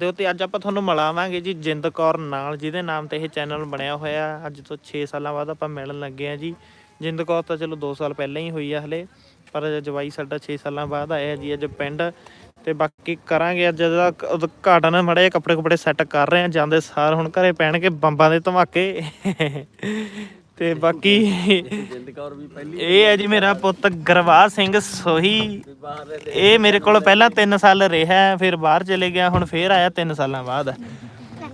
ਦੇ ਉੱਤੇ ਅੱਜ ਆਪਾਂ ਤੁਹਾਨੂੰ ਮਿਲਾਵਾਂਗੇ ਜੀ ਜਿੰਦ ਕੌਰ ਨਾਲ, ਜਿਹਦੇ ਨਾਮ ਤੇ ਇਹ ਚੈਨਲ ਬਣਿਆ ਹੋਇਆ। ਅੱਜ ਤੋਂ 6 ਸਾਲਾਂ ਬਾਅਦ ਆਪਾਂ ਮਿਲਣ ਲੱਗੇ ਆ ਜੀ। ਜਿੰਦ ਕੌਰ ਤਾਂ ਚਲੋ 2 ਸਾਲ ਪਹਿਲਾਂ ਹੀ ਹੋਈ ਆ ਹਲੇ, ਪਰ ਜਵਾਈ ਸਾਡਾ 6 ਸਾਲਾਂ ਬਾਅਦ ਆਇਆ ਜੀ ਅੱਜ ਪਿੰਡ। ਤੇ ਬਾਕੀ ਕਰਾਂਗੇ ਅੱਜ ਦਾ ਉਦਘਾਟਨ, ਮੜੇ ਕੱਪੜੇ ਕੁਪੜੇ ਸੈੱਟ ਕਰ ਰਹੇ ਆ ਜਾਂਦੇ ਸਾਰ ਹੁਣ ਘਰੇ ਪੈਣਗੇ ਬੰਬਾਂ ਦੇ ਧਮਾਕੇ। ਤੇ ਬਾਕੀ ਜਿੰਦ ਕੌਰ ਵੀ ਪਹਿਲੀ ਇਹ ਹੈ ਜੀ ਮੇਰਾ ਪੁੱਤ ਗਰਵਾਹ ਸਿੰਘ ਸੋਹੀ। ਇਹ ਮੇਰੇ ਕੋਲ ਪਹਿਲਾਂ 3 ਸਾਲ ਰਿਹਾ ਫਿਰ ਬਾਹਰ ਚਲੇ ਗਿਆ, ਹੁਣ ਫੇਰ ਆਇਆ 3 ਸਾਲਾਂ ਬਾਅਦ।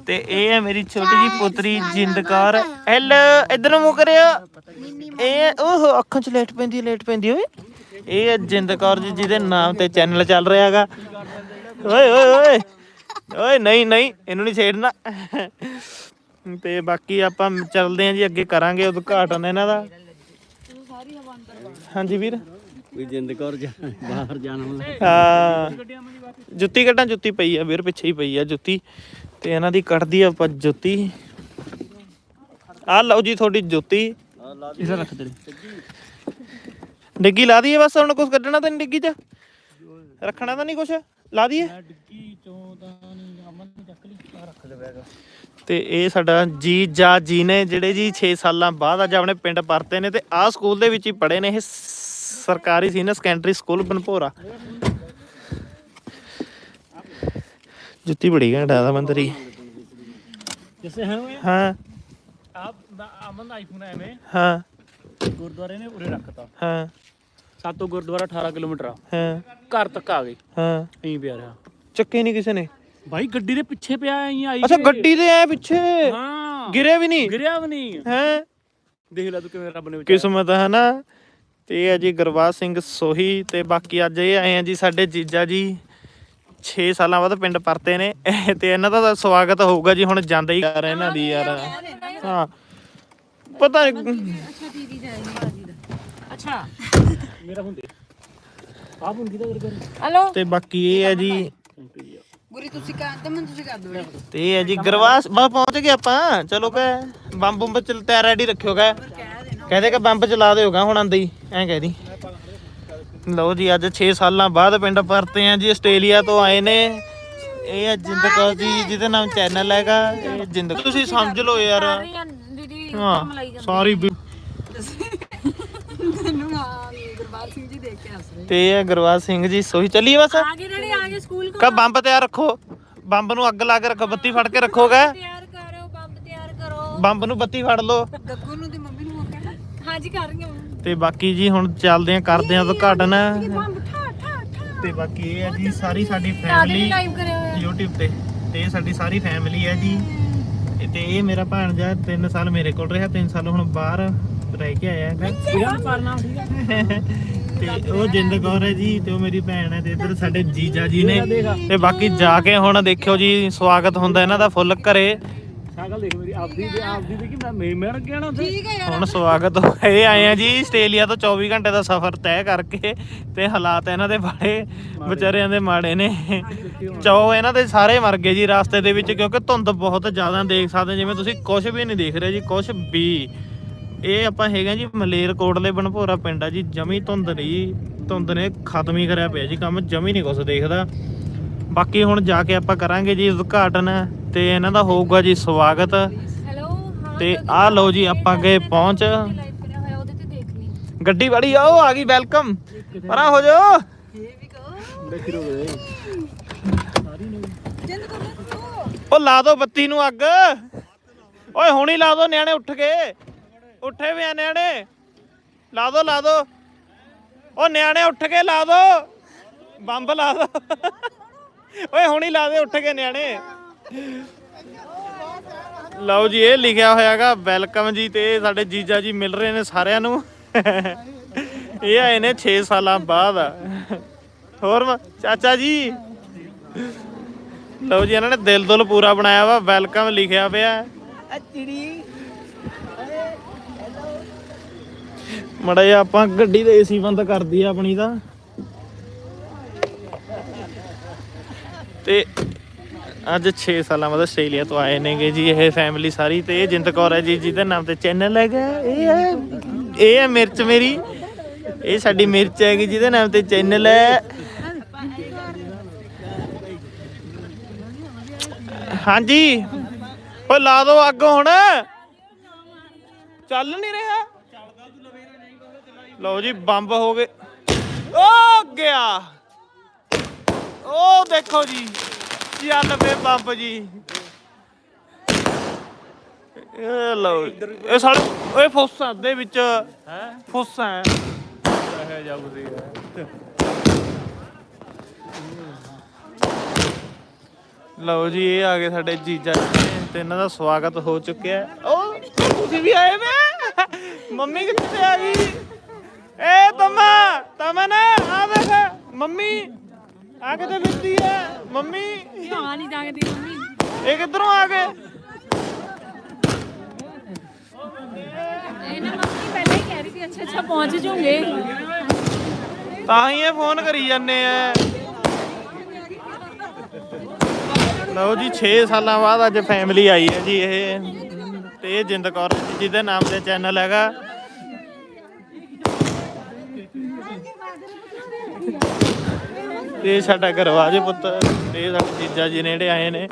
ਤੇ ਇਹ ਹੈ ਮੇਰੀ ਛੋਟੀ ਜੀ ਪੁੱਤਰੀ ਜਿੰਦ ਕੌਰ ਹੈਲੋ ਇਧਰ ਨੂੰ ਮੂੰਹ ਕਰਿਓ ਇਹ ਉਹ ਅੱਖਾਂ 'ਚ ਲੇਟ ਪੈਂਦੀ ਲੇਟ ਪੈਂਦੀ ਓਏ। ਇਹ ਹੈ ਜਿੰਦ ਕੌਰ ਜੀ, ਜਿਹਦੇ ਨਾਮ ਤੇ ਚੈਨਲ ਚੱਲ ਰਿਹਾ ਹੈਗਾ। ਓਏ ਓਏ ਓਏ। ਓਏ, ਨਹੀਂ ਨਹੀਂ, ਇਹਨੂੰ ਨਹੀਂ ਛੇੜਨਾ। ਤੇ ਬਾਕੀ ਆਪਾਂ ਚੱਲਦੇ ਆਂ ਜੀ ਅੱਗੇ ਕਰਾਂਗੇ ਉਦਘਾਟਨ ਇਹਨਾਂ ਦਾ। ਹਾਂਜੀ ਵੀਰ? ਵੀ ਜਿੰਦ ਕੌਰ ਜਾ- ਬਾਹਰ ਜਾਣ ਹਾਂ। ਜੁੱਤੀ ਕੱਢਾਂ ਜੁੱਤੀ ਪਈ ਆ ਵੀਰ ਪਿੱਛੇ ਹੀ ਪਈ ਆ ਜੁੱਤੀ। ਤੇ ਇਹਨਾਂ ਦੀ ਕੱਢਦੀ ਆ ਆਪਾਂ ਜੁੱਤੀ। ਆ ਲਓ ਜੀ ਤੁਹਾਡੀ ਜੁੱਤੀ। ਇਹਦਾ ਰੱਖ ਦੇ ਡਿੱਗੀ ਲਾ ਦਈਏ ਬਸ ਹੁਣ ਕੁਝ ਕੱਢਣਾ ਤਾਂ ਨਹੀਂ ਡਿੱਗੀ ਚ? ਰੱਖਣਾ ਤਾਂ ਨਹੀਂ ਕੁਝ ਲਾ ਦਈਏ? ਡਿੱਗੀ ਚੋਂ ਤਾਂ ਨਹੀਂ ਅਮਨ ਨੇ ਚੱਕ ਲਈ। ਰੱਖ ਦੇ ਬੈਗ। ਤੇ ਇਹ ਸਾਡਾ ਜੀ ਜਾ ਜੀ ਨੇ ਜਿਹੜੇ ਜੀ 6 ਸਾਲਾਂ ਬਾਅਦ ਅੱਜ ਆਪਣੇ ਪਿੰਡ ਪਰਤੇ ਨੇ ਤੇ ਆਹ ਸਕੂਲ ਦੇ ਵਿੱਚ ਹੀ ਪੜ੍ਹੇ ਨੇ ਇਹ ਸਰਕਾਰੀ ਸੀਨੀਅਰ ਸੈਕੰਡਰੀ ਸਕੂਲ ਬਨਪੋਰਾ। ਜੁੱਤੀ ਬੜੀ ਘੰਟਾ ਦਾ ਜਿਸੇ ਹੈ ਉਹ ਹਾਂ। ਆਪ ਦਾ ਅਮਨ ਦਾ ਆਈਫੋਨ ਹੈ ਮੈਂ ਹਾਂ। ਗੁਰਦੁਆਰੇ ਨੇ ਉਰੇ ਰੱਖਤਾ। ਹਾਂ। ਸਾਤੋਂ ਗੁਰਦੁਆਰਾ 18 ਕਿਲੋਮੀਟਰ ਆ। ਹਾਂ। ਘਰ ਤੱਕ ਆ ਗਏ। ਹਾਂ। ਐਂ ਪਿਆ ਰਿਹਾ। ਚੱਕੇ ਨਹੀਂ ਕਿਸੇ ਨੇ। ਭਾਈ ਗੱਡੀ ਦੇ ਪਿੱਛੇ ਪਿਆ ਐਂ ਆਈ ਅੱਛਾ ਗੱਡੀ ਦੇ ਐ ਪਿੱਛੇ? ਹਾਂ। ਗਿਰੇ ਵੀ ਨਹੀਂ? ਗਿਰਿਆ ਵੀ ਨਹੀਂ। ਹੈ? ਦੇਖ ਲੈ ਤੂੰ ਕਿਵੇਂ ਰੱਬ ਨੇ। ਕਿਸਮਤ ਹੈ ਨਾ ਤੇ ਇਹ ਹੈ ਜੀ ਗੁਰਬਾਜ ਸਿੰਘ ਸੋਹੀ ਤੇ ਬਾਕੀ ਅੱਜ ਇਹ ਆਏ ਆ ਜੀ ਸਾਡੇ ਜੀਜਾ ਜੀ। 6 ਸਾਲਾਂ ਬਾਅਦ ਪਿੰਡ ਪਰਤੇ ਨੇ। ਤੇ ਇਹਨਾਂ ਦਾ ਤਾਂ ਸਵਾਗਤ ਹੋਊਗਾ ਜੀ ਹੁਣ ਜਾਂਦੇ ਹੀ ਕਰ ਇਹਨਾਂ ਦੀ ਯਾਰ। ਹਾਂ। ਪਤਾ ਨਹੀਂ ਅੱਛਾ ਮੇਰਾ ਦੇ। ਆਹ ਫੋਨ ਕਿਹਦਾ ਕਰ ਕਰ ਹਲੋ? ਤੇ ਬਾਕੀ ਇਹ ਹੈ ਜੀ ਗੁਰੀ ਤੁਸੀਂ ਕਰ ਤੇ ਮੈਨੂੰ ਤੁਸੀਂ ਕਰ ਦਿਓ ਤੇ ਇਹ ਹੈ ਜੀ ਗੁਰਵਾਸ ਬਾ ਪਹੁੰਚ ਗਏ ਆਪਾਂ। ਚਲੋ ਕਹੇ ਬੰਬ ਬੰਬ ਚਲ ਤਿਆਰ ਰੈਡੀ ਰੱਖਿਓ ਕਹੇ ਕਹਦੇ ਕਿ ਬੰਬ ਚਲਾ ਦਿਓਗਾ ਹੁਣ ਆਂਦੇ ਹੀ ਐਂ ਕਹਿ ਦੀ। ਲਓ ਜੀ ਅੱਜ 6 ਸਾਲਾਂ ਬਾਅਦ ਪਿੰਡ ਪਰਤੇ ਆ ਜੀ ਆਸਟ੍ਰੇਲੀਆ ਤੋਂ ਆਏ ਨੇ। ਇਹ ਹੈ ਜਿੰਦ ਕੌਰ ਜੀ ਜਿਹਦੇ ਨਾਮ ਚੈਨਲ ਹੈਗਾ। ਇਹ ਜਿੰਦ ਤੁਸੀਂ ਸਮਝ ਲਓ ਯਾਰ। ਹਾਂ ਸਾਰੀ ਵੀ- ਮੈਨੂੰ ਆ ਗੁਰਬਾਲ ਸਿੰਘ ਜੀ ਦੇਖ ਕੇ ਹੱਸ ਰਹੇ। ਤੇ ਇਹ ਗੁਰਵਾਜ ਸਿੰਘ ਜੀ ਸੋਹੀ ਚੱਲੀਏ ਬਸ? ਆ ਗਏ ਕਾ ਬੰਬ ਤਿਆਰ ਰੱਖੋ। ਬੰਬ ਨੂੰ ਅੱਗ ਲਾ ਕੇ ਰੱਖੋ ਬੱਤੀ ਫੜ ਕੇ ਰੱਖੋਗਾ? ਤਿਆਰ ਕਰੋ ਬੰਬ ਤਿਆਰ ਕਰੋ। ਬੰਬ ਨੂੰ ਬੱਤੀ ਫੜ ਲਓ। ਗੱਗੂ ਨੂੰ ਤੇ ਮੰਮੀ ਨੂੰ ਹੋ ਗਿਆ ਹਾਂਜੀ ਕਰ ਰਹੀ ਹਾਂ ਤੇ ਬਾਕੀ ਜੀ ਹੁਣ ਚੱਲਦੇ ਆਂ ਕਰਦੇ ਆਂ ਉਦਘਾਟਨ। ਬੰਬ ਠਾ ਠਾ ਠਾ। ਤੇ ਬਾਕੀ ਇਹ ਹੈ ਜੀ ਸਾਰੀ ਸਾਡੀ ਫੈਮਿਲੀ ਟਾਈਮ ਕਰਿਆ ਹੋਇਆ। YouTube ਤੇ। ਤੇ ਇਹ ਸਾਡੀ ਸਾਰੀ ਫੈਮਿਲੀ ਹੈ ਜੀ। ਤੇ ਇਹ ਮੇਰਾ ਭਾਣਜਾ 3 ਸਾਲ ਮੇਰੇ ਕੋਲ ਰਿਹਾ 3 ਸਾਲ ਹੁਣ ਬਾਹਰ ਰਹਿ ਕੇ ਆਇਆ ਹੈਗਾ। ਸਿਰਾਂ ਪਾਰਨਾ ਠੀਕ ਹੈ। ਤੇ ਉਹ ਜਿੰਦ ਕੌਰ ਹੈ ਜੀ ਤੇ ਉਹ ਮੇਰੀ ਭੈਣ ਹੈ ਤੇ ਇੱਧਰ ਸਾਡੇ ਜੀਜਾ ਜੀ ਨੇ। ਤੇ ਬਾਕੀ ਜਾ ਕੇ ਹੁਣ ਦੇਖਿਓ ਜੀ ਸਵਾਗਤ ਹੁੰਦਾ ਇਹਨਾਂ ਦਾ ਫੁੱਲ ਘਰੇ। ਸਾਗਲ ਦੇਖ ਮੇਰੀ ਆਪਦੀ ਤੇ ਆਪਦੀ ਦੇ ਕਿ ਮੈਂ ਮੈਂ ਮਰ ਗਿਆ ਨਾ ਉੱਥੇ। ਠੀਕ ਹੈ ਯਾਰ। ਹੁਣ ਸਵਾਗਤ ਹੋਏ ਆਏ ਆ ਜੀ ਆਸਟ੍ਰੇਲੀਆ ਤੋਂ 24 ਘੰਟੇ ਦਾ ਸਫ਼ਰ ਤੈਅ ਕਰਕੇ ਤੇ ਹਾਲਾਤ ਇਹਨਾਂ ਦੇ ਬੜੇ ਵਿਚਾਰਿਆਂ ਦੇ ਮਾੜੇ ਨੇ। ਚੌ ਇਹਨਾਂ ਦੇ ਸਾਰੇ ਮਰ ਗਏ ਜੀ ਰਸਤੇ ਦੇ ਵਿੱਚ ਕਿਉਂਕਿ ਧੁੰਦ ਬਹੁਤ ਜ਼ਿਆਦਾ ਦੇਖ ਸਕਦੇ ਜਿਵੇਂ ਤੁਸੀਂ ਕੁਝ ਵੀ ਨਹੀਂ ਦੇਖ ਰਹੇ ਜੀ ਕੁਝ ਵੀ। ਇਹ ਆਪਾਂ ਹੈਗਾ ਜੀ ਮਲੇਰਕੋਟਲੇ ਬਨਭੋਰਾ ਪਿੰਡ ਆ ਜੀ ਜਮੀ ਧੁੰਦ ਨਹੀਂ ਧੁੰਦ ਨੇ ਖਤਮ ਹੀ ਕਰਿਆ ਪਿਆ ਜੀ ਕੰਮ ਜਮੀ ਨਹੀਂ ਕੁਝ ਦੇਖਦਾ। ਬਾਕੀ ਹੁਣ ਜਾ ਕੇ ਆਪਾਂ ਕਰਾਂਗੇ ਜੀ ਉਦਘਾਟਨ ਤੇ ਇਹਨਾਂ ਦਾ ਹੋਊਗਾ ਜੀ ਸਵਾਗਤ। ਤੇ ਆਹ ਲਓ ਜੀ ਆਪਾਂ ਗਏ ਪਹੁੰਚ। ਗੱਡੀ ਵਾਲੀ ਆਓ ਆ ਗਈ ਵੈਲਕਮ। ਪਰਾਂ ਹੋ ਜਾਓ। ਉਹ ਲਾ ਦੋ ਬੱਤੀ ਨੂੰ ਅੱਗ। ਓਏ ਹੁਣੀ ਲਾ ਦੋ ਨਿਆਣੇ ਉੱਠ ਗਏ ਉੱਠੇ ਵੀ ਆ ਨਿਆਣੇ। ਲਾ ਦੋ ਲਾ ਦੋ। ਉਹ ਨਿਆਣੇ ਉੱਠ ਕੇ ਲਾ ਦੋ। ਬੰਬ ਲਾ ਦੋ। ਓਏ, ਹੁਣੀ ਲਾ ਦੇ, ਉੱਠ ਕੇ ਨਿਆਣੇ। ਲਓ ਜੀ, ਇਹ ਲਿਖਿਆ ਹੋਇਆਗਾ, ਵੈਲਕਮ ਜੀ ਤੇ ਸਾਡੇ ਜੀਜਾ ਜੀ ਮਿਲ ਰਹੇ ਨੇ ਸਾਰਿਆਂ ਨੂੰ। ਇਹ ਆਏ ਨੇ 6 ਸਾਲਾਂ ਬਾਅਦ। ਹੋਰ ਚਾਚਾ ਜੀ? ਲਓ ਜੀ, ਇਹਨਾਂ ਨੇ ਦਿਲ ਦੁਲ ਪੂਰਾ ਬਣਾਇਆ ਵਾ, ਵੈਲਕਮ ਲਿਖਿਆ ਪਿਆ। ਮੜਾ ਜਿਹਾ ਆਪਾਂ ਗੱਡੀ ਦਾ ਏਸੀ ਬੰਦ ਕਰਦੀ ਆ ਆਪਣੀ ਦਾ ਤੇ ਅੱਜ 6 ਸਾਲਾਂ ਬਾਅਦ ਆਸਟ੍ਰੇਲੀਆ ਤੋਂ ਆਏ ਨੇਗੇ ਜੀ ਇਹ ਫੈਮਿਲੀ ਸਾਰੀ ਤੇ ਇਹ ਜਿੰਦ ਕੌਰ ਹੈ ਜੀ, ਜਿਹਦੇ ਨਾਮ ਤੇ ਚੈਨਲ ਹੈਗਾ। ਇਹ ਹੈ ਇਹ ਹੈ ਮਿਰਚ ਮੇਰੀ। ਇਹ ਸਾਡੀ ਮਿਰਚ ਹੈਗੀ, ਜਿਹਦੇ ਨਾਮ ਤੇ ਚੈਨਲ ਹੈ। ਹਾਂਜੀ। ਓ ਲਾ ਦੋ ਅੱਗ ਹੁਣ। ਚੱਲ ਨਹੀਂ ਰਿਹਾ। ਲਓ ਜੀ, ਬੰਬ ਹੋ ਗਏ। ਓ ਗਿਆ। ਓ ਦੇਖੋ ਜੀ ਚੱਲ ਪਏ ਬੰਬ ਜੀ। ਇਹ ਲਓ ਜੀ। ਇਹ ਸਾਲੇ ਓਏ ਫੋਸਾਂ ਦੇ ਵਿੱਚ ਹੈ ਫੋਸਾਂ ਹੈ ਇਹ ਜਾਊਗੀ ਲਓ ਜੀ, ਇਹ ਆ ਗਏ ਸਾਡੇ ਜੀਜਾ ਜੀ ਤੇ ਇਹਨਾਂ ਦਾ ਸਵਾਗਤ ਹੋ ਚੁੱਕਿਆ। ਹੈ। ਓ, ਤੁਸੀਂ ਵੀ ਆਏ ਵੇ ਮੰਮੀ ਕਿੱਥੇ ਆ ਗਈ? ਏ ਤਮਾ ਤਮਨ ਆ ਦੇਖ ਮੰਮੀ ਆ ਕਿਤੇ ਫਿਰਦੀ ਹੈ ਮੰਮੀ ਹਾਂ ਨਹੀਂ ਜਾਗਦੀ ਮੰਮੀ ਇਹ ਕਿੱਧਰੋਂ ਆ ਗਏ ਇਹਨੇ ਮੰਮੀ ਪਹਿਲਾਂ ਹੀ ਕਹਿ ਰਹੀ ਸੀ ਅੱਛਾ ਅੱਛਾ ਪਹੁੰਚ ਜੂਗੇ ਤਾਂ ਹੀ ਇਹ ਫੋਨ ਕਰੀ ਜਾਂਦੇ ਆ ਲਓ ਜੀ 6 ਸਾਲਾਂ ਬਾਅਦ ਅੱਜ ਫੈਮਿਲੀ ਆਈ ਹੈ ਜੀ ਇਹ ਤੇ ਇਹ ਜਿੰਦ ਕੌਰ ਜਿਹਦੇ ਨਾਮ ਤੇ ਚੈਨਲ ਹੈਗਾ ਇਹ ਸਾਡਾ ਗਰਵਾਜੇ ਪੁੱਤ। ਇਹ ਸਾਡੇ ਜੀਜਾ ਜੀ ਨੇ ਜਿਹੜੇ ਆਏ ਨੇ।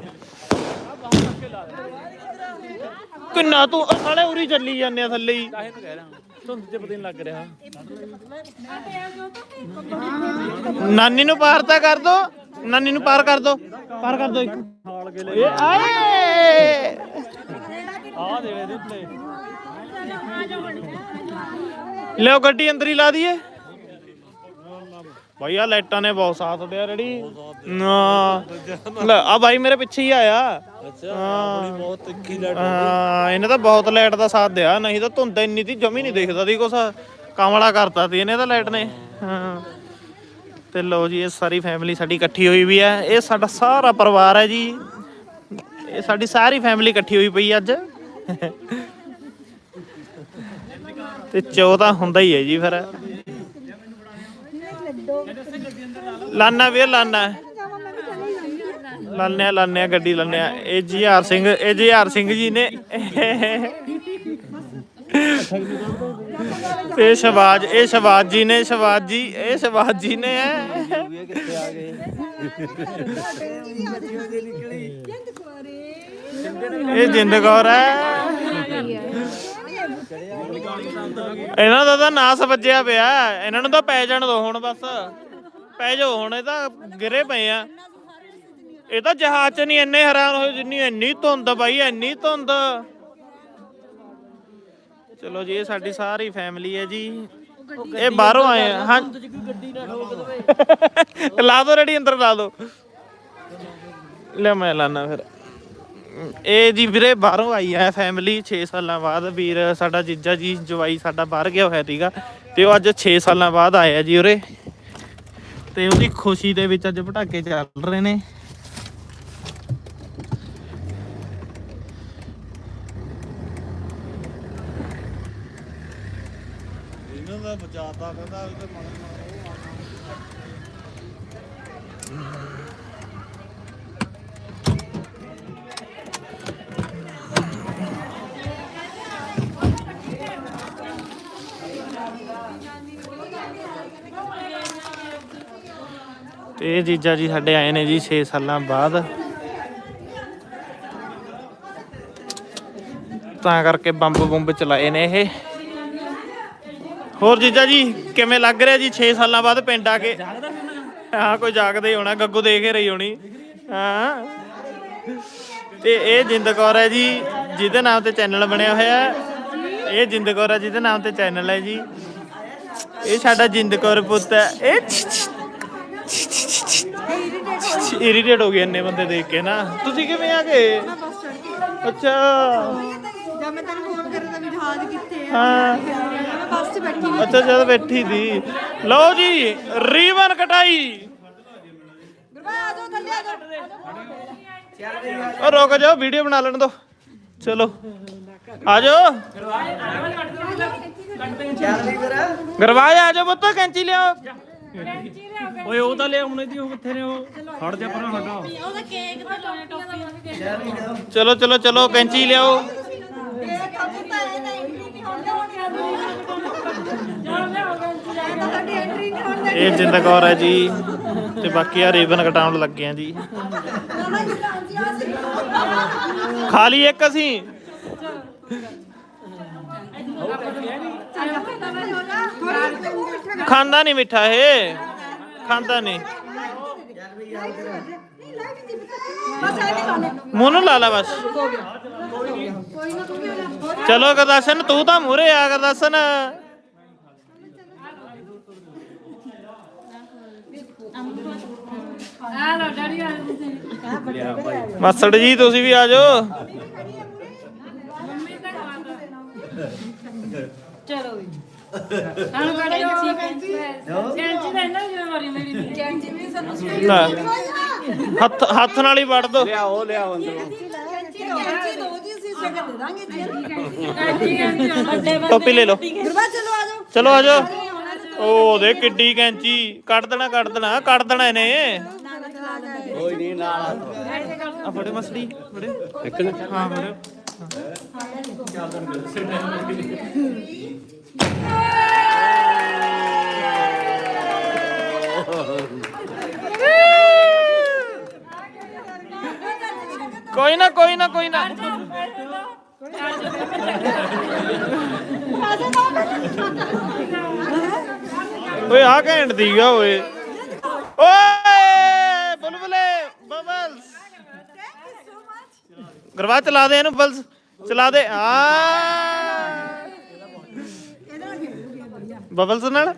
ਕਿੰਨਾ ਤੂੰ ਸਾਲੇ ਉਰੀ ਚੱਲੀ ਜਾਂਦੇ ਆ ਥੱਲੇ ਹੀ। ਕਾਹੇ ਨੂੰ ਕਹਿ ਰਿਹਾ ਧੁੰਦ ਤੇ ਪਤਾ ਨਹੀਂ ਲੱਗ ਰਿਹਾ ਨਾਨੀ ਨੂੰ ਪਾਰ ਤਾਂ ਕਰ ਦੋ। ਨਾਨੀ ਨੂੰ ਪਾਰ ਕਰ ਦੋ। ਪਾਰ ਕਰ ਦੋ ਇੱਕ। ਹਾਲ ਕੇ ਇਹ ਆਏ! ਆ ਦੇ ਇਹਦੇ ਉੱਤੇ। ਲਿਓ ਗੱਡੀ ਅੰਦਰ ਹੀ ਲਾ ਦਈਏ। ਭਾਈ ਆ ਲਾਈਟਾਂ ਨੇ ਬਹੁਤ ਸਾਥ ਦਿਆ ਰੜੀ ਨਾ ਲੈ ਆ ਭਾਈ ਮੇਰੇ ਪਿੱਛੇ ਹੀ ਆਇਆ। ਅੱਛਾ ਹਾਂ ਬਹੁਤ ਤਿੱਖੀ ਲੱਗ ਹਾਂ ਇਹਨੇ ਤਾਂ ਬਹੁਤ ਲਾਈਟ ਦਾ ਸਾਥ ਦਿਆ। ਨਹੀਂ ਤਾਂ ਧੁੰਦ ਇੰਨੀ ਤੀ ਜਮੀ ਨਹੀਂ ਦਿਖਦਾ ਦੀ ਕੁਛ। ਕਮਲਾ ਕਰਤਾ ਤੀ ਇਹਨੇ ਤਾਂ ਲਾਈਟ ਨੇ। ਹਾਂ। ਤੇ ਲਓ ਜੀ ਇਹ ਸਾਰੀ ਫੈਮਿਲੀ ਸਾਡੀ ਇਕੱਠੀ ਹੋਈ ਵੀ ਹੈ। ਇਹ ਸਾਡਾ ਸਾਰਾ ਪਰਿਵਾਰ ਹੈ ਜੀ। ਇਹ ਸਾਡੀ ਸਾਰੀ ਫੈਮਿਲੀ ਇਕੱਠੀ ਹੋਈ ਪਈ ਅੱਜ। ਤੇ ਚੋ ਤਾਂ ਹੁੰਦਾ ਹੀ ਹੈ ਜੀ ਫਿਰ। ਲਾਨਾ ਵੀ ਲਾਨਾ। ਲਾਨੇ ਲਾਨੇ ਗੱਡੀ ਲਾਨੇ ਇਹ ਜੀਆਰ ਸਿੰਘ, ਇਹ ਜੀ ਜੀਆਰ ਸਿੰਘ ਜੀ ਨੇ। ਇਹ ਸ਼ਬਾਜ ਇਹ ਸ਼ਬਾਜ ਜੀ ਨੇ ਸ਼ਬਾਜ ਜੀ, ਇਹ ਸ਼ਬਾਜ ਜੀ ਨੇ। ਕਿੱਥੇ ਆ ਗਏ ਇਹ ਜਿੰਦਗੌਰ ਹੈ। ਇਹਨਾਂ ਦਾ ਤਾਂ ਨਾਸ ਵੱਜਿਆ ਪਿਆ। ਇਹਨਾਂ ਨੂੰ ਤਾਂ ਪੈ ਜਾਣ ਦੋ ਹੁਣ ਬਸ। ਪੈ ਜਾਓ ਹੁਣ, ਇਹ ਤਾਂ ਗਿਰੇ ਪਏ ਆ। ਇਹ ਤਾਂ ਜਹਾਜ਼ 'ਚ ਨਹੀਂ, ਇੰਨੇ ਹੈਰਾਨ ਹੋਏ ਜਿੰਨੀ ਇੰਨੀ ਧੁੰਦ ਬਾਈ ਇੰਨੀ ਧੁੰਦ। ਚਲੋ ਜੀ, ਇਹ ਸਾਡੀ ਸਾਰੀ ਫੈਮਿਲੀ ਹੈ ਜੀ। ਇਹ ਬਾਹਰੋਂ ਆਏ ਆ। ਹਾਂ। ਲਾ ਦੋ ਰੈਡੀ ਅੰਦਰ, ਲਾ ਦੋ। ਲੈ ਮੈਂ ਲਾਣਾ ਫਿਰ। ਇਹ ਜੀ ਵੀਰੇ ਬਾਹਰੋਂ ਆਈ ਹੈ ਫੈਮਿਲੀ 6 ਸਾਲਾਂ ਬਾਅਦ ਵੀਰ ਸਾਡਾ ਜੀਜਾ ਜੀ, ਜਵਾਈ ਸਾਡਾ ਬਾਹਰ ਗਿਆ ਹੋਇਆ ਸੀਗਾ ਤੇ ਉਹ ਅੱਜ 6 ਸਾਲਾਂ ਬਾਅਦ ਆਇਆ ਜੀ ਉਰੇ। ਤੇ ਉਹਦੀ ਖੁਸ਼ੀ ਦੇ ਵਿੱਚ ਅੱਜ ਪਟਾਕੇ ਚੱਲ ਰਹੇ ਨੇ। ਇਹਨਾਂ ਦਾ ਬਚਾਤਾ ਕਹਿੰਦਾ ਤੇ ਮਨ ਇਹ ਜੀਜਾ ਜੀ ਸਾਡੇ ਆਏ ਨੇ ਜੀ 6 ਸਾਲਾਂ ਬਾਅਦ। ਤਾਂ ਕਰਕੇ ਬੰਬ ਬੰਬ ਚਲਾਏ ਨੇ ਇਹ। ਹੋਰ ਜੀਜਾ ਜੀ, ਕਿਵੇਂ ਲੱਗ ਰਿਹਾ ਜੀ 6 ਸਾਲਾਂ ਬਾਅਦ ਪਿੰਡ ਆ ਕੇ? ਹਾਂ, ਕੋਈ ਜਾਗਦਾ ਹੀ ਹੋਣਾ, ਗੱਗੂ ਦੇਖ ਰਹੀ ਹੋਣੀ। ਹਾਂ। ਤੇ ਇਹ ਜਿੰਦ ਕੌਰ ਹੈ ਜੀ, ਜਿਹਦੇ ਨਾਮ ਤੇ ਚੈਨਲ ਬਣਿਆ ਹੋਇਆ ਹੈ। ਇਹ ਜਿੰਦ ਕੌਰ ਹੈ, ਜਿਹਦੇ ਨਾਮ ਤੇ ਚੈਨਲ ਹੈ ਜੀ। ਇਹ ਸਾਡਾ ਜਿੰਦ ਕੌਰ ਪੁੱਤ ਹੈ। ਇਹ ਇਰੀਟੇਟ ਹੋ ਗਏ ਇੰਨੇ ਬੰਦੇ ਦੇਖ ਕੇ ਨਾ। ਤੁਸੀਂ ਕਿਵੇਂ ਆ ਗਏ? ਅੱਛਾ। ਜਦ ਮੈਂ ਤੈਨੂੰ ਫੋਨ ਕਰਿਆ ਤਾਂ ਵੀ ਜਹਾਜ਼ ਕਿੱਥੇ ਆ। ਹਾਂ। ਮੈਂ ਬੱਸ 'ਚ ਬੈਠੀ ਹੋਈ ਅੱਛਾ ਜਦ ਬੈਠੀ ਸੀ। ਲਓ ਜੀ ਰੀਬਨ ਕਟਾਈ। ਗੁਰਬਾ ਆ ਜਾਓ ਥੱਲੇ ਆ ਜਾਓ। ਉਹ ਰੁਕ ਜਾਓ ਵੀਡੀਓ ਬਣਾ ਲੈਣ ਦੋ। ਚਲੋ। ਆ ਜਾਓ। ਗਰਵਾਜ ਆ ਜਾਓ ਪੁੱਤ ਕੈਂਚੀ ਲਿਆਓ। ਓਏ ਉਹ ਤਾਂ ਲਿਆਉਣੇ ਦੀ ਉਹ ਕਿੱਥੇ ਨੇ ਉਹ ਖੜ ਜਾ ਪਰਾਂ ਹਟਾ ਉਹਦਾ ਕੇਕ ਤਾਂ ਲਾਉਣੇ ਟੋਪੀਆਂ ਦਾ ਚਲੋ ਚਲੋ ਚਲੋ ਕੈਂਚੀ ਲਿਆਓ। ਇਹ ਕੰਮ ਤਾਂ ਇਹ ਨਹੀਂ ਐਂਟਰੀ ਨਹੀਂ ਹੋਣ ਦੇਣੀ ਸਾਡੀ ਐਂਟਰੀ ਨਹੀਂ ਹੋਣ ਦੇਣੀ ਇਹ ਜਿੰਦ ਕੌਰ ਹੈ ਜੀ ਤੇ ਬਾਕੀ ਆ ਰੇਬਨ ਕਟਾਉਣ ਲੱਗੇ ਆ ਜੀ। ਖਾ ਲਈ ਇੱਕ ਅਸੀਂ। ਖਾਂਦਾ ਨਹੀਂ ਮਿੱਠਾ ਇਹ। ਖਾਂਦਾ ਨਹੀਂ। ਮੂੰਹ ਨੂੰ ਲਾ ਲਾ ਬਸ। ਚਲੋ ਗੁਰਦਾਸਨ, ਤੂੰ ਤਾਂ ਮੂਰੇ ਆ ਗੁਰਦਾਸਨ। ਆ ਲੋ ਜੀ, ਤੁਸੀਂ ਵੀ ਆ ਜਾਓ। ਚਲੋ ਦਾ ਮੇਰੀ ਦੀ ਵੀ ਸਾਨੂੰ ਲੈ। ਹੱਥ ਹੱਥ ਨਾਲ ਹੀ ਵੜ ਦੋ। ਲਿਆਓ ਲਿਆਓ ਅੰਦਰੋਂ। ਟੋਪੀ ਲੈ ਲਓ। ਗੁਰਬਾ ਚਲੋ ਆ ਜਾਓ। ਚਲੋ ਆ ਜਾਓ। ਉਹ ਦੇ ਕਿੱਡੀ ਕੈਂਚੀ। ਕੱਢ ਦੇਣਾ ਕੱਢ ਦੇਣਾ ਕੱਢ ਦੇਣਾ ਇਹਨੇ। ਕੋਈ ਨਹੀਂ ਨਾਲ ਆ ਫੜੇ ਮਸੜੀ ਫੜੇ ਇੱਕ ਨੇ ਹਾਂ ਫੜੇ ਕੋਈ ਨਾ ਕੋਈ ਨਾ ਕੋਈ ਨਾ। ਓਏ ਆ ਘੈਂਟ ਦੀਗਾ ਓਏ। ਓਏ, ਬੁਲਬੁਲੇ, ਬਬਲਸ। ਗਰਵਾ ਚਲਾ ਦੇ ਇਹਨੂੰ, ਬਬਲਸ। ਚਲਾ ਦੇ। ਆ। ਬਬਲਸ ਨਾਲ?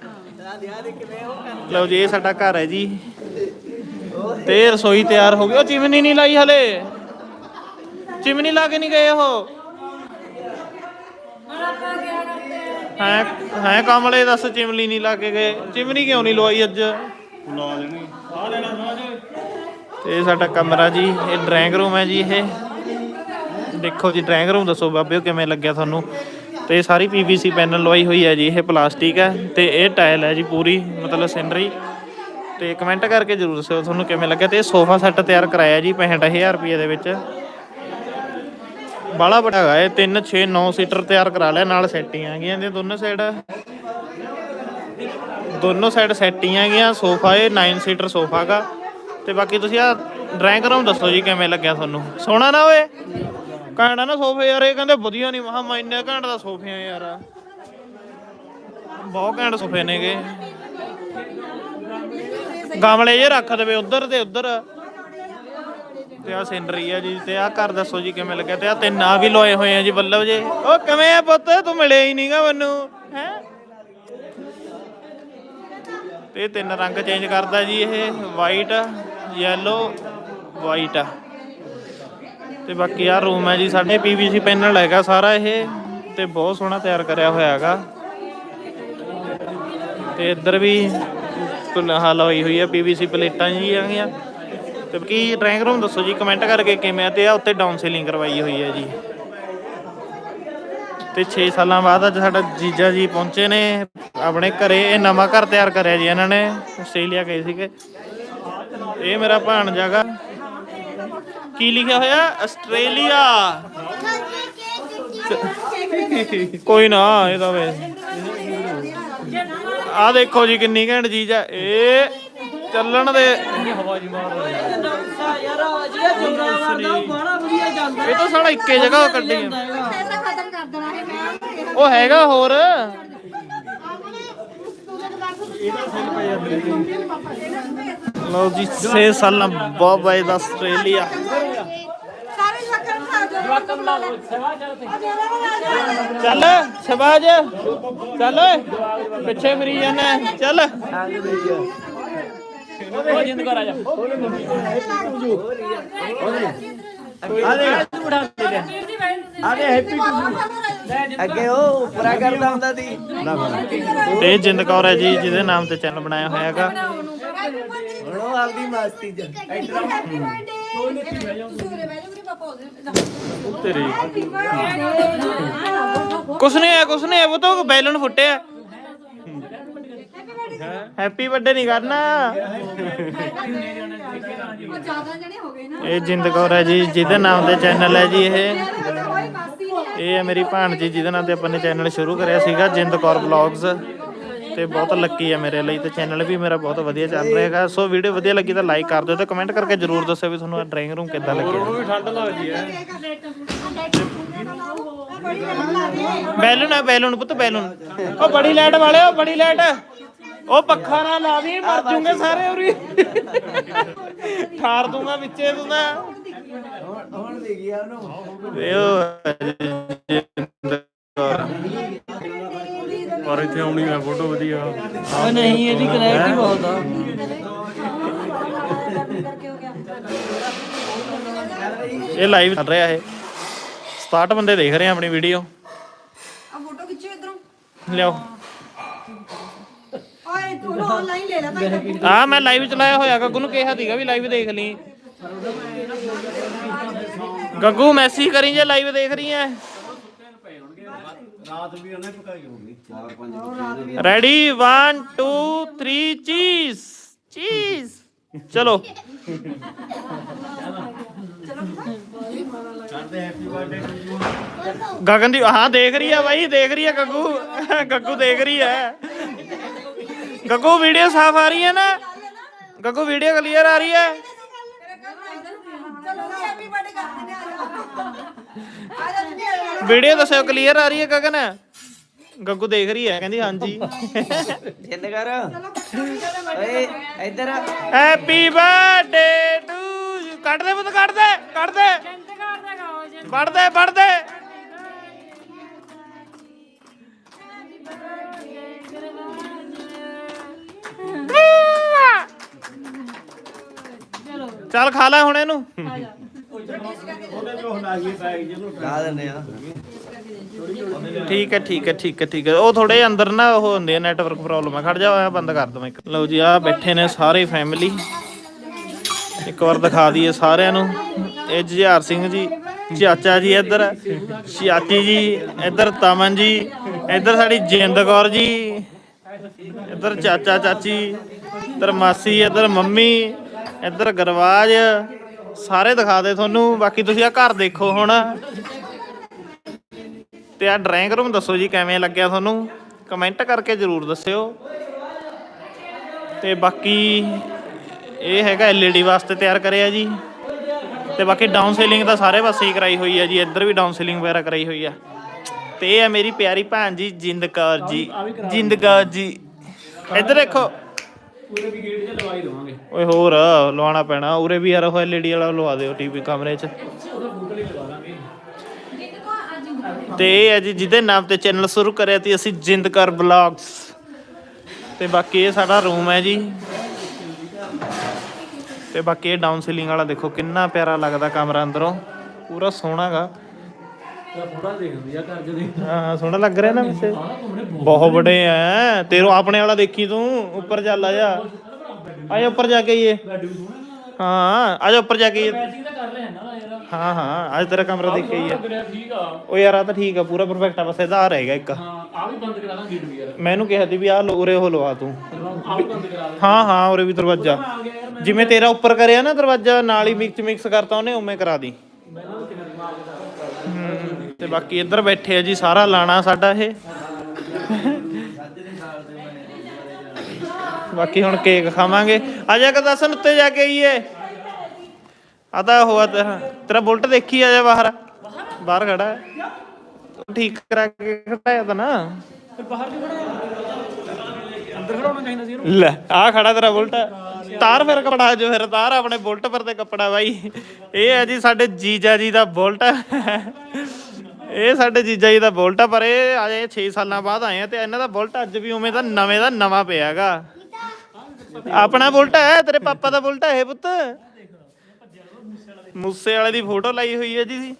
ਲਓ ਜੀ ਇਹ ਸਾਡਾ ਘਰ ਹੈ ਜੀ। ਤੇ ਰਸੋਈ ਤਿਆਰ ਹੋ ਗਈ। ਉਹ ਚਿਮਨੀ ਨਹੀਂ ਲਾਈ ਹਲੇ। ਚਿਮਨੀ ਲਾ ਕੇ ਨਹੀਂ ਗਏ ਉਹ। ਹੈ ਹੈ ਕਮਲੇ ਦੱਸ ਚਿਮਨੀ ਨਹੀਂ ਲਾ ਕੇ ਗਏ। ਚਿਮਨੀ ਕਿਉਂ ਨਹੀਂ ਲਵਾਈ ਅੱਜ? ਲਾ ਲੈਣੀ। ਆ ਲੈਣਾ ਰਾਜ ਤੇ ਇਹ ਸਾਡਾ ਕਮਰਾ ਜੀ ਇਹ ਡਰਾਇੰਗ ਰੂਮ ਹੈ ਜੀ ਇਹ। ਦੇਖੋ ਜੀ ਡਰਾਇੰਗ ਰੂਮ ਦੱਸੋ ਬਾਬਿਓ ਕਿਵੇਂ ਲੱਗਿਆ ਤੁਹਾਨੂੰ? ਤੇ ਇਹ ਸਾਰੀ ਪੀਵੀਸੀ ਪੈਨਲ ਲਵਾਈ ਹੋਈ ਹੈ ਜੀ, ਇਹ ਪਲਾਸਟਿਕ ਹੈ ਤੇ ਇਹ ਟਾਇਲ ਹੈ ਜੀ ਪੂਰੀ, ਮਤਲਬ ਸਿਨਰੀ। ਤੇ ਕਮੈਂਟ ਕਰਕੇ ਜਰੂਰ ਦੱਸਿਓ ਤੁਹਾਨੂੰ ਕਿਵੇਂ ਲੱਗਿਆ ਤੇ ਇਹ ਸੋਫਾ ਸੈੱਟ ਤਿਆਰ ਕਰਾਇਆ ਜੀ 65000 ਰੁਪਏ ਦੇ ਵਿੱਚ। ਬਾਲਾ ਬੜਾ ਹੈਗਾ ਇਹ 3 6 9 ਸੀਟਰ ਤਿਆਰ ਕਰਾ ਲਿਆ, ਨਾਲ ਸੈਟੀਆਂ ਹੈਗੀਆਂ ਇਹਦੇ ਦੋਨੋਂ ਸਾਈਡ ਦੋਨੋਂ ਸਾਈਡ ਸੈਟੀਆਂ ਹੈਗੀਆਂ ਸੋਫਾ ਇਹ 9 ਸੀਟਰ ਸੋਫਾ ਗਾ ਤੇ ਬਾਕੀ ਤੁਸੀਂ ਆ ਡਰਾਇੰਗ ਰੂਮ ਦੱਸੋ ਜੀ ਕਿਵੇਂ ਲੱਗਿਆ ਤੁਹਾਨੂੰ? ਸੋਹਣਾ ਨਾ ਓਏ? ਘੈਂਟ ਆ ਨਾ ਸੋਫੇ ਯਾਰ, ਇਹ ਕਹਿੰਦੇ ਵਧੀਆ ਨਹੀਂ ਮਹਾ ਮੈਂ ਇੰਨੇ ਘੈਂਟ ਦਾ ਸੋਫੇ ਆ ਯਾਰ। ਬਹੁਤ ਘੈਂਟ ਸੋਫੇ ਨੇਗੇ। ਗਮਲੇ ਜੇ ਰੱਖ ਦੇਵੇ ਉਧਰ ਤੇ ਉਧਰ। ਤੇ ਆ ਸਿਨਰੀ ਆ ਜੀ, ਤੇ ਆ ਘਰ ਦੱਸੋ ਜੀ ਕਿਵੇਂ ਲੱਗਿਆ? ਤੇ ਆ ਤਿੰਨ ਆ ਵੀ ਲੋਏ ਹੋਏ ਆ ਜੀ ਬੱਲਬ ਜੇ। ਉਹ ਕਿਵੇਂ ਆ ਪੁੱਤ? ਤੂੰ ਮਿਲਿਆ ਹੀ ਨਹੀਂਗਾ ਮੈਨੂੰ, ਹੈ? ਤੇ ਇਹ ਤਿੰਨ ਰੰਗ ਚੇਂਜ ਕਰਦਾ ਜੀ ਇਹ ਵਾਈਟ ਯੈਲੋ ਵਾਈਟ ਤੇ ਬਾਕੀ ਆ ਰੂਮ ਹੈ ਜੀ, ਸਾਡੇ ਪੀਵੀਸੀ ਪੈਨਲ ਹੈਗਾ ਸਾਰਾ ਇਹ ਤੇ ਬਹੁਤ ਸੋਹਣਾ ਤਿਆਰ ਕਰਿਆ ਹੋਇਆ ਹੈਗਾ। ਤੇ ਇੱਧਰ ਵੀ ਹਾਲ ਹੋਈ ਹੋਈ ਹੈ ਪੀਵੀਸੀ ਪਲੇਟਾਂ ਜੀ ਆਗੀਆਂ ਤੇ ਕੀ ਡਰਾਇੰਗ ਰੂਮ ਦੱਸੋ ਜੀ ਕਮੈਂਟ ਕਰਕੇ ਕਿਵੇਂ ਤੇ ਆ ਉੱਤੇ ਡਾਊਨ ਸੀਲਿੰਗ ਕਰਵਾਈ ਹੋਈ ਹੈ ਜੀ। ਤੇ 6 ਸਾਲਾਂ ਬਾਅਦ ਅੱਜ ਸਾਡਾ ਜੀਜਾ ਜੀ ਪਹੁੰਚੇ ਨੇ। ਆਪਣੇ ਘਰੇ ਇਹ ਨਵਾਂ ਘਰ ਤਿਆਰ ਕਰਿਆ ਜੀ ਇਹਨਾਂ ਨੇ, ਆਸਟ੍ਰੇਲੀਆ ਗਏ ਸੀਗੇ। ਇਹ ਮੇਰਾ ਭਾਣਜਾ ਗਾ। ਕੀ ਲਿਖਿਆ ਹੋਇਆ? ਆਸਟ੍ਰੇਲੀਆ। ਕੋਈ ਨਾ, ਇਹ ਤਾਂ ਵੇ ਆ ਦੇਖੋ ਜੀ ਕਿੰਨੀ ਘੈਂਟ ਚੀਜ਼ ਆ। ਇਹ ਚੱਲਣ ਦੇ ਹਵਾ ਜੀ ਮਾਰ ਇਹ ਤਾਂ ਸਾਡਾ ਇੱਕੇ ਜਗ੍ਹਾ ਕੱਢੀ ਆ। ਉਹ ਹੈਗਾ ਹੋਰ। ਲਓ ਜੀ 6 ਸਾਲਾਂ ਬਾਅਦ ਆਸਟ੍ਰੇਲੀਆ। ਚੱਲ ਸ਼ਬਾਜ ਚੱਲ ਓਏ ਪਿੱਛੇ ਫਰੀ ਜਾਣਾ ਚੱਲ। ਅੱਗੇ ਉਹ ਉਪਰਾ ਕਰਦਾ ਹੁੰਦਾ ਸੀ। ਤੇ ਜਿੰਦ ਕੌਰ ਹੈ ਜੀ ਜਿਹਦੇ ਨਾਮ ਤੇ ਚੈਨਲ ਬਣਾਇਆ ਹੋਇਆ ਹੈਗਾ। ਹੁਣ ਉਹ ਆਪਦੀ ਮਸਤੀ ਚ। ਤੇਰੀ ਕੁਛ ਨਹੀਂ ਹੈ ਕੁਛ ਨਹੀਂ ਹੈ ਉਹ ਤਾਂ ਬੈਲਨ ਫੁੱਟਿਆ। ਹੈਪੀ ਬਰਥਡੇ ਨਹੀਂ ਕਰਨਾ। ਇਹ ਜਿੰਦ ਕੌਰ ਹੈ ਜੀ, ਜਿਹਦੇ ਨਾਮ ਦੇ ਚੈਨਲ ਹੈ ਜੀ ਇਹ। ਕੋਈ ਮਾਸੀ ਨਹੀਂ ਇਹ ਹੈ ਮੇਰੀ ਭਾਣਜੀ, ਜਿਹਦੇ ਨਾਲ ਤੇ ਆਪਾਂ ਨੇ ਚੈਨਲ ਸ਼ੁਰੂ ਕਰਿਆ ਸੀਗਾ, ਜਿੰਦ ਕੌਰ ਵਲੌਗਸ ਤੇ ਬਹੁਤ ਲੱਕੀ ਹੈ ਮੇਰੇ ਲਈ ਤੇ ਚੈਨਲ ਵੀ ਮੇਰਾ ਬਹੁਤ ਵਧੀਆ ਚੱਲ ਰਿਹਾ ਹੈਗਾ। ਸੋ ਵੀਡੀਓ ਵਧੀਆ ਲੱਗੀ ਤਾਂ ਲਾਈਕ ਕਰ ਦਿਓ ਤੇ ਕਮੈਂਟ ਕਰਕੇ ਜਰੂਰ ਦੱਸਿਓ ਵੀ ਤੁਹਾਨੂੰ ਇਹ ਡਰਾਇੰਗ ਰੂਮ ਕਿੱਦਾਂ ਲੱਗਿਆ ਵੀ ਠੰਡ ਲੱਗਦੀ ਹੈ। ਬੈਲੂਨ ਹੈ ਬੈਲੂਨ ਪੁੱਤ ਬੈਲੂਨ। ਉਹ ਬੜੀ ਲਾਈਟ ਵਾਲੇ ਉਹ ਬੜੀ ਲਾਈਟ ਉਹ ਪੱਖਾ ਨਾ ਲਾ ਦੀ ਮਰ ਜੂਗੇ ਸਾਰੇ ਉਰੀ। ਠਾਰ ਦੂੰਗਾ ਵਿੱਚੇ ਤੂੰ ਨਾ ਹੁਣ ਹੁਣ ਦੇ ਗਿਆ ਉਹਨੂੰ। ਇੱਥੇ ਆਉਣੀ ਹੈ ਫੋਟੋ ਵਧੀਆ। ਉਹ ਨਹੀਂ ਇਹਦੀ ਕਲੈਰਿਟੀ ਬਹੁਤ ਆ। ਇਹ ਲਾਈਵ ਚੱਲ ਰਿਹਾ ਇਹ। 67 ਬੰਦੇ ਦੇਖ ਰਹੇ ਆ ਆਪਣੀ ਵੀਡੀਓ ਆ ਫੋਟੋ ਖਿੱਚੋ ਇਧਰੋਂ। ਲਿਆਓ। ਓਏ ਤੂੰ ਆਨਲਾਈਨ ਲੈ ਲੈ ਭਾਈ। ਆ ਮੈਂ ਲਾਈਵ ਚਲਾਇਆ ਹੋਇਆ ਗੱਗੂ ਨੂੰ ਕਿਹਾ ਸੀਗਾ ਵੀ ਲਾਈਵ ਦੇਖ ਲਈ। ਗੱਗੂ ਮੈਸੇਜ ਕਰੀ ਜੇ ਲਾਈਵ ਦੇਖ ਰਹੀ ਐ ਰੈਡੀ 1 2 3 ਚੀਜ਼ ਚੀਜ਼ ਚਲੋ। ਗਗਨ ਦੀ ਹਾਂ ਦੇਖ ਰਹੀ ਆ ਬਾਈ ਦੇਖ ਰਹੀ ਆ ਗੱਗੂ। ਗੱਗੂ ਦੇਖ ਰਹੀ ਆ। ਗੱਗੂ ਵੀਡੀਓ ਸਾਫ਼ ਆ ਰਹੀ ਹੈ ਨਾ? ਗੱਗੂ ਵੀਡੀਓ ਕਲੀਅਰ ਆ ਰਹੀ ਹੈ? ਵੀਡੀਓ ਦੱਸਿਓ ਕਲੀਅਰ ਆ ਰਹੀ ਹੈ ਗਗਨ? ਗੱਗੂ ਦੇਖ ਰਹੀ ਹੈ ਕਹਿੰਦੀ ਹਾਂਜੀ। ਜਿੰਦ ਕਰ ਓਏ ਇੱਧਰ ਆ। ਹੈਪੀ ਬਰਥਡੇ ਟੂ ਯੂ ਕੱਢ ਦੇ ਪੁੱਤ ਕੱਢ ਦੇ ਕੱਢ ਦੇ। ਵੜ ਦੇ ਵੜ ਦੇ। ਚਲੋ ਚੱਲ ਖਾ ਲੈ ਹੁਣ ਇਹਨੂੰ। ਆ ਜਾ ਲਾ ਦਿੰਦੇ ਆ। ਠੀਕ ਹੈ ਠੀਕ ਹੈ ਠੀਕ ਹੈ ਠੀਕ ਹੈ। ਉਹ ਥੋੜੇ ਅੰਦਰ ਨਾ ਉਹ ਹੁੰਦੇ ਆ ਨੈਟਵਰਕ ਪ੍ਰੋਬਲਮ ਆ। ਖੜ ਜਾ ਹੋਇਆ ਬੰਦ ਕਰ ਦਵਾਂ ਇੱਕ। ਲਓ ਜੀ ਆ ਬੈਠੇ ਨੇ ਸਾਰੇ ਫੈਮਿਲੀ ਇੱਕ ਵਾਰ ਦਿਖਾ ਦਈਏ ਸਾਰਿਆਂ ਨੂੰ। ਇਹ ਜੁਝਾਰ ਸਿੰਘ ਜੀ ਚਾਚਾ ਜੀ ਇੱਧਰ ਚਾਚੀ ਜੀ ਇੱਧਰ ਤਮਨ ਜੀ ਇੱਧਰ ਸਾਡੀ ਜਿੰਦ ਕੌਰ ਜੀ ਇੱਧਰ ਚਾਚਾ ਚਾਚੀ ਇੱਧਰ ਮਾਸੀ ਇੱਧਰ ਮੰਮੀ ਇੱਧਰ ਗਰਵਾਜ ਸਾਰੇ ਦਿਖਾ ਦੇ ਤੁਹਾਨੂੰ, ਬਾਕੀ ਤੁਸੀਂ ਆ ਘਰ ਦੇਖੋ ਹੁਣ। ਤੇ ਆ ਡਰਾਇੰਗ ਰੂਮ ਦੱਸੋ ਜੀ, ਕਿਵੇਂ ਲੱਗਿਆ ਤੁਹਾਨੂੰ? ਕਮੈਂਟ ਕਰਕੇ ਜਰੂਰ ਦੱਸਿਓ। ਤੇ ਬਾਕੀ ਇਹ ਹੈਗਾ LED ਵਾਸਤੇ ਤਿਆਰ ਕਰਿਆ ਜੀ। ਤੇ ਬਾਕੀ ਡਾਊਨ ਸੀਲਿੰਗ ਤਾਂ ਸਾਰੇ ਪਾਸੇ ਹੀ ਕਰਾਈ ਹੋਈ ਹੈ ਜੀ, ਇੱਧਰ ਵੀ ਡਾਊਨ ਸੀਲਿੰਗ ਵਗੈਰਾ ਕਰਾਈ ਹੋਈ ਆ। ਤੇ ਇਹ ਹੈ ਮੇਰੀ ਪਿਆਰੀ ਭੈਣ ਜੀ, ਜਿੰਦਕੌਰ ਜੀ ਜਿੰਦਕੌਰ ਜੀ। ਇੱਧਰ ਦੇਖੋ ਪੂਰੇ ਵੀ ਗੇਟ 'ਚ ਲਵਾਈ ਦਵਾਂਗੇ। ਓਏ ਹੋਰ ਲਵਾਉਣਾ ਪੈਣਾ। ਉਰੇ ਵੀ ਯਾਰ ਉਹ LED ਵਾਲਾ ਲਵਾ ਦਿਓ ਟੀਵੀ ਕਮਰੇ 'ਚ। ਉਹਦਾ ਫੋਟੋ ਹੀ ਲਵਾ ਦਾਂਗੇ। ਤੇ ਇਹ ਹੈ ਜੀ ਜਿਹਦੇ ਨਾਮ ਤੇ ਚੈਨਲ ਸ਼ੁਰੂ ਕਰਿਆ ਤੀ ਅਸੀਂ ਜਿੰਦਕਰ ਬਲੌਗਸ ਤੇ ਬਾਕੀ ਇਹ ਸਾਡਾ ਰੂਮ ਹੈ ਜੀ। ਤੇ ਬਾਕੀ ਇਹ ਡਾਊਨ ਸੀਲਿੰਗ ਵਾਲਾ ਦੇਖੋ ਕਿੰਨਾ ਪਿਆਰਾ ਲੱਗਦਾ ਕਮਰਾ ਅੰਦਰੋਂ। ਪੂਰਾ ਸੋਹਣਾਗਾ। ਤਾਂ ਫੋਟੋ ਦੇਖਦੀ ਆ ਘਰ ਚ ਦੇਖ ਹਾਂ ਸੋਹਣਾ ਲੱਗ ਰਿਹਾ ਨਾ ਵੈਸੇ ਆਹ ਬਹੁਤ ਬੜੇ ਐ। ਤੇਰੋ ਆਪਣੇ ਵਾਲਾ ਦੇਖੀ ਤੂੰ? ਉੱਪਰ ਚੱਲ ਆ ਜਾ। ਆ ਜਾ ਉੱਪਰ ਜਾ ਕੇ ਆਈਏ। ਬੈੱਡ ਵੀ ਸੋਹਣਾ ਹਾਂ ਆ ਜਾ ਉੱਪਰ ਜਾ ਕੇ ਤਾਂ ਕਰ ਨਾ ਯਾਰ। ਹਾਂ ਹਾਂ ਅੱਜ ਤੇਰਾ ਕਮਰਾ ਦੇਖ ਕੇ ਆਈਏ। ਲੱਗ ਰਿਹਾ ਠੀਕ ਆ। ਉਹ ਯਾਰ ਆ ਤਾਂ ਠੀਕ ਆ ਪੂਰਾ ਪਰਫੈਕਟ ਆ ਬਸ ਇਹਦਾ ਆ ਰਹੇਗਾ ਇੱਕ। ਹਾਂ ਆ ਵੀ ਬੰਦ ਕਰਾ ਦਾਂ ਗੇਟ ਵੀ ਯਾਰ। ਮੈਨੂੰ ਕਿਹਾ ਸੀ ਵੀ ਆ ਉਰੇ ਉਹ ਲਵਾ ਤੂੰ। ਆ ਵੀ ਬੰਦ ਕਰਾ ਦਾਂ ਹਾਂ ਹਾਂ ਉਰੇ ਵੀ ਦਰਵਾਜ਼ਾ। ਆ ਗਿਆ ਯਾਰ ਜਿਵੇਂ ਤੇਰਾ ਉੱਪਰ ਕਰਿਆ ਨਾ ਦਰਵਾਜ਼ਾ ਨਾਲ ਹੀ ਮਿਕਸ ਮਿਕਸ ਕਰਤਾ ਉਹਨੇ ਉਵੇਂ ਕਰਾ ਦੀ। ਤੇ ਬਾਕੀ ਇੱਧਰ ਬੈਠੇ ਆ ਜੀ, ਸਾਰਾ ਲਾਣਾ ਸਾਡਾ ਇਹ। ਬਾਕੀ ਹੁਣ ਕੇਕ ਖਾਵਾਂਗੇ। ਆ ਜਾ ਕੇ ਦਸਨ ਉੱਤੇ ਜਾ ਕੇ ਆਈਏ। ਆ ਤਾਂ ਹੋਆ ਤੇਰਾ ਤੇਰਾ ਬੁਲਟ ਦੇਖੀ ਆ ਜਾ ਬਾਹਰ। ਬਾਹਰ ਖੜਾ ਹੈ। ਠੀਕ ਕਰਾ ਕੇ ਖੜਾਇਆ ਤਾਂ ਨਾ। ਬਾਹਰ ਕਿਉਂ ਖੜਾ ਅੰਦਰ ਖੜਾਉਣਾ ਚਾਹੀਦਾ ਸੀ ਇਹਨੂੰ ਲੈ, ਆ ਖੜਾ ਤੇਰਾ ਬੁਲਟ। ਤਾਰ ਫਿਰ ਕਪੜਾ ਜੋ ਫਿਰ, ਤਾਰ ਆਪਣੇ ਬੁਲਟ ਪਰ ਤੇ ਕੱਪੜਾ ਬਾਈ। ਇਹ ਹੈ ਜੀ, ਸਾਡੇ ਜੀਜਾ ਜੀ ਦਾ ਬੁਲਟ। ਇਹ ਸਾਡੇ ਜੀਜਾ ਜੀ ਦਾ ਬੁਲਟ ਆ, ਪਰ ਇਹ ਅਜੇ 6 ਸਾਲਾਂ ਬਾਅਦ ਆਏ ਆ ਤੇ ਇਹਨਾਂ ਦਾ ਬੁਲਟ ਅੱਜ ਵੀ ਉਵੇਂ ਦਾ ਨਵੇਂ ਦਾ ਨਵਾਂ ਪਿਆਗਾ। ਆਪਣਾ ਬੁਲਟ ਹੈ, ਤੇਰੇ ਪਾਪਾ ਦਾ ਬੁਲਟ ਹੈ ਇਹ ਪੁੱਤ? ਮੂਸੇ ਵਾਲੇ ਦੀ ਫੋਟੋ ਲਾਈ ਹੋਈ ਹੈ ਜੀ।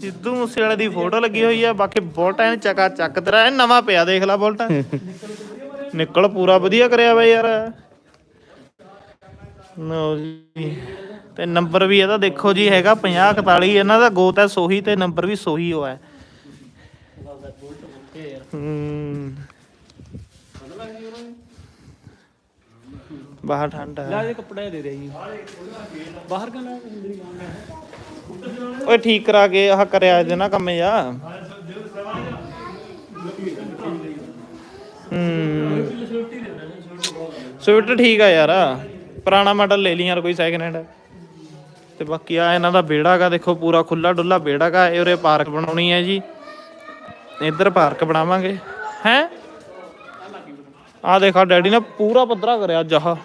ਸਿੱਧੂ ਮੂਸੇ ਵਾਲੇ ਦੀ ਫੋਟੋ ਲੱਗੀ ਹੋਈ ਹੈ ਬਾਕੀ ਬੁਲਟ ਐਨ ਚਕਾ ਚੱਕ ਤੇਰਾ ਨਵਾਂ ਪਿਆ ਦੇਖ ਲੈ ਬੁਲਟ। ਨਿਕਲ ਪੂਰਾ ਵਧੀਆ ਕਰਿਆ ਬਈ ਯਾਰ। ਲਓ ਜੀ। ਤੇ ਨੰਬਰ ਵੀ ਇਹਦਾ ਦੇਖੋ ਜੀ ਹੈਗਾ 50 41 ਇਹਨਾਂ ਦਾ ਗੋਤ ਹੈ ਸੋਹੀ ਤੇ ਨੰਬਰ ਵੀ ਸੋਹੀ ਹੋਇਆ ਹੂੰ। ਬਾਹਰ ਠੰਡ ਹੈ। ਲੈ ਕੱਪੜਾ ਦੇ ਦੇ ਜੀ। ਬਾਹਰ ਕਾ ਲੈ ਅੰਦਰ ਹੀ ਆਉਂਦਾ ਓਏ ਠੀਕ ਕਰਾ ਕੇ ਆਹ ਕਰਿਆ ਇਹਦੇ ਨਾ ਕੰਮ ਜਾ ਹੂੰ। ਸਵਿਫਟ ਠੀਕ ਆ ਯਾਰ। ਪੁਰਾਣਾ ਮਾਡਲ ਲੈ ਲਈ ਯਾਰ ਕੋਈ ਸੈਕਿੰਡ ਹੈਂਡ ਤੇ ਬਾਕੀ ਆ ਇਹਨਾਂ ਦਾ ਵਿਹੜਾ ਗਾ, ਦੇਖੋ ਪੂਰਾ ਖੁੱਲਾ ਡੁੱਲਾ ਵਿਹੜਾ ਇਹ ਉਰੇ ਪਾਰਕ ਬਣਾਉਣੀ ਹੈ ਜੀ। ਇੱਧਰ ਪਾਰਕ ਬਣਾਵਾਂਗੇ। ਹੈ? ਆ ਦੇਖਾ ਡੈਡੀ ਨੇ ਪੂਰਾ ਪੱਧਰਾ ਕਰਿਆ ਜਹਾ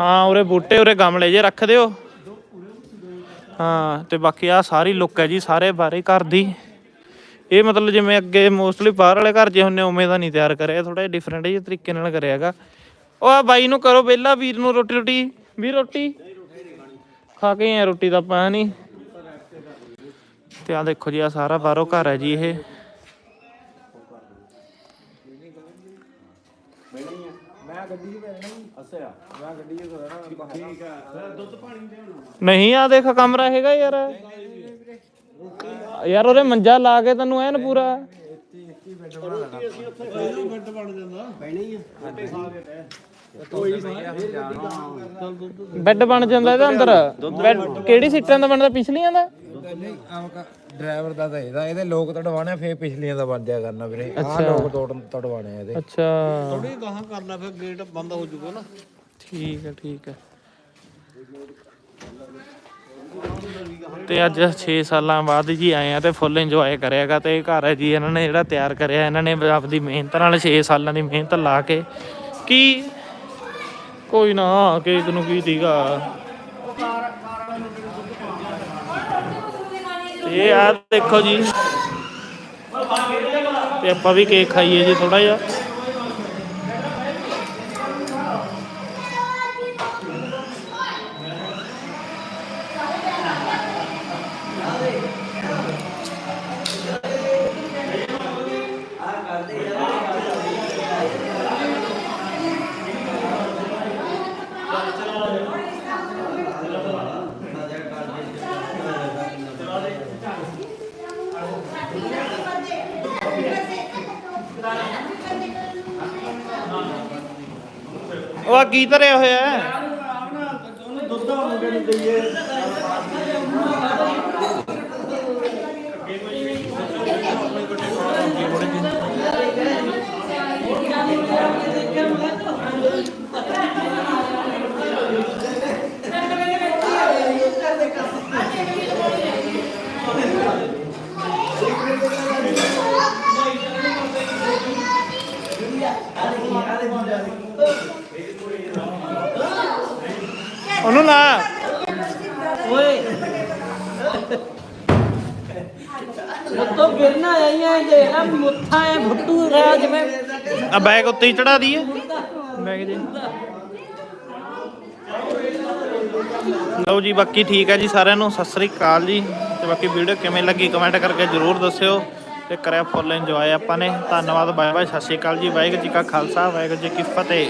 ਹਾਂ, ਉਰੇ ਬੂਟੇ, ਉਰੇ ਗਮਲੇ ਜੇ ਰੱਖ ਦਿਓ। ਹਾਂ, ਤੇ ਬਾਕੀ ਆ ਸਾਰੀ ਲੁੱਕ ਹੈ ਜੀ, ਸਾਰੇ ਬਾਰੇ ਘਰ ਦੀ। ਇਹ ਮਤਲਬ ਜਿਵੇਂ ਅੱਗੇ ਮੋਸਟਲੀ ਬਾਹਰ ਵਾਲੇ ਘਰ ਜੇ ਹੁੰਨੇ ਉਵੇਂ ਦਾ ਨਹੀਂ ਤਿਆਰ ਕਰਿਆ। ਥੋੜਾ ਜਿਹਾ ਡਿਫਰੈਂਟ ਜਿਹੇ ਤਰੀਕੇ ਨਾਲ ਕਰਿਆਗਾ ਉਹ ਆ ਬਾਈ ਨੂੰ ਕਰੋ, ਵਿਹਲਾ, ਵੀਰ ਨੂੰ ਰੋਟੀ ਰੋਟੀ ਵੀ ਰੋਟੀ। ਖਾ ਕੇ ਆਏ ਆ ਰੋਟੀ ਦਾ ਪਾ ਨਹੀਂ। ਤੇ ਆ ਦੇਖੋ ਜੀ ਆ ਸਾਰਾ ਬਾਹਰੋਂ ਘਰ ਹੈ ਜੀ ਇਹ। ਨਹੀਂ ਆ ਦੇਖ ਕਮਰਾ ਹੈਗਾ ਯਾਰ। ਯਾਰ ਉਹਦੇ ਮੰਜਾ ਲਾ ਕੇ ਤੈਨੂੰ ਐਨ ਪੂਰਾ। ਬੈੱਡ ਬਣ ਜਾਂਦਾ। ਇਹਦੇ ਅੰਦਰ। ਬੈੱਡ ਕਿਹੜੀ ਸੀਟਾਂ ਦਾ ਬਣਦਾ ਪਿਛਲੀਆਂ ਦਾ? ਡਰਾਈਵਰ ਦਾ ਤਾਂ ਇਹਦਾ ਇਹਦੇ ਲੋਕ ਤੜਵਾਣੇ ਫੇਰ ਪਿਛਲੀਆਂ ਦਾ ਬਣ ਜਾਇਆ ਕਰਨਾ ਵੀਰੇ। ਆਹ ਲੋਕ ਤੋੜ ਤੜਵਾਣੇ ਆ ਇਹਦੇ। ਅੱਛਾ। ਥੋੜੀ ਗਾਹਾਂ ਕਰਨਾ ਫਿਰ ਗੇਟ ਬੰਦ ਹੋ ਜਾਊਗਾ ਨਾ। ਠੀਕ ਹੈ ਠੀਕ ਹੈ। ਤੇ ਅੱਜ 6 ਸਾਲਾਂ ਬਾਅਦ ਜੀ ਆਏ ਆ ਤੇ ਫੁੱਲ ਇੰਜੋਏ ਕਰਿਆਗਾ ਤੇ ਇਹ ਘਰ ਹੈ ਜੀ ਇਹਨਾਂ ਨੇ ਜਿਹੜਾ ਤਿਆਰ ਕਰਿਆ ਇਹਨਾਂ ਨੇ ਆਪਦੀ ਮਿਹਨਤ ਨਾਲ 6 ਸਾਲਾਂ ਦੀ ਮਿਹਨਤ ਲਾ ਕੇ। ਕੀ ਕੋਈ ਨਾ ਕੇਕ ਨੂੰ ਕੀ ਦੀਗਾ। ਇਹ ਆ ਦੇਖੋ ਜੀ। ਤੇ ਆਪਾਂ ਵੀ ਕੇਕ ਖਾਈਏ ਜੀ ਥੋੜਾ ਜਿਹਾ। ਕੀ ਧਰਿਆ ਹੋਇਆ ਹੈ। ਉਹਨੂੰ ਲਾ ਓਏ ਮੁੱਤੋਂ ਗਿਰਨਾ ਆਈਆਂ ਜੇ ਨਾ ਮੁੱਠਾ ਐ ਫੁੱਟੂ ਰਿਹਾ ਜਿਵੇਂ ਆ ਬੈਗ ਉੱਤੇ ਹੀ ਚੜਾ ਦਈਏ। ਬੈਗ ਜੀ ਲਓ ਜੀ ਬਾਕੀ ਠੀਕ ਹੈ ਜੀ ਸਾਰਿਆਂ ਨੂੰ। ਸਤਿ ਸ੍ਰੀ ਅਕਾਲ ਜੀ। ਤੇ ਬਾਕੀ ਵੀਡੀਓ ਕਿਵੇਂ ਲੱਗੀ ਕਮੈਂਟ ਕਰਕੇ ਜਰੂਰ ਦੱਸਿਓ ਤੇ ਕਰਿਆ ਫੁੱਲ ਇੰਜੋਏ ਆਪਾਂ ਨੇ। ਧੰਨਵਾਦ ਬਾਏ ਬਾਏ ਸਤਿ ਸ੍ਰੀ ਅਕਾਲ ਜੀ। ਵਾਹਿਗੁਰੂ ਜੀ ਕਾ ਖਾਲਸਾ ਵਾਹਿਗੁਰੂ ਜੀ ਕੀ ਫਤਿਹ।